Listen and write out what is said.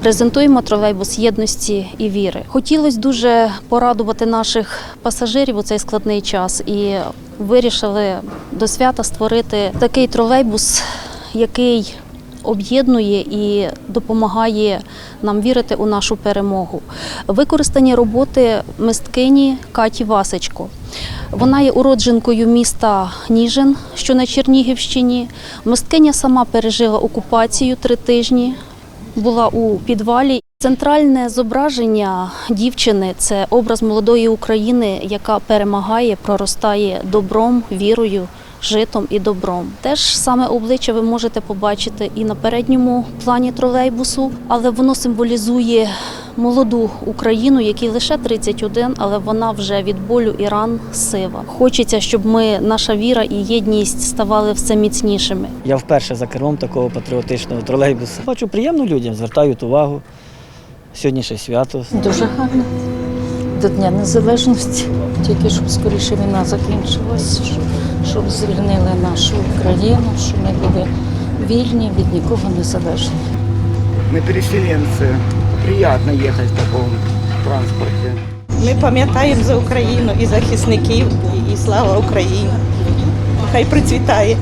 Презентуємо тролейбус єдності і віри. Хотілося дуже порадувати наших пасажирів у цей складний час і вирішили до свята створити такий тролейбус, який об'єднує і допомагає нам вірити у нашу перемогу. Використані роботи мисткині Каті Васечко. Вона є уродженкою міста Ніжин, що на Чернігівщині. Мисткиня сама пережила окупацію три тижні, була у підвалі. Центральне зображення дівчини це образ молодої України, яка перемагає, проростає добром, вірою, житом і добром. Теж саме обличчя ви можете побачити і на передньому плані тролейбусу, але воно символізує молоду Україну, якій лише 31, але вона вже від болю і ран сива. Хочеться, щоб ми, наша віра і єдність ставали все міцнішими. Я вперше за кермом такого патріотичного тролейбуса. Бачу приємно людям, звертають увагу. Сьогодні ще свято. Дуже гарно. До Дня Незалежності. Тільки щоб скоріше війна закінчилась, щоб, щоб звільнили нашу Україну, щоб ми були вільні, від нікого незалежні. Мы переселенцы. Приятно їхати в такому транспорті. Ми пам'ятаємо за Україну і захисників, і слава Україні. Хай процвітає.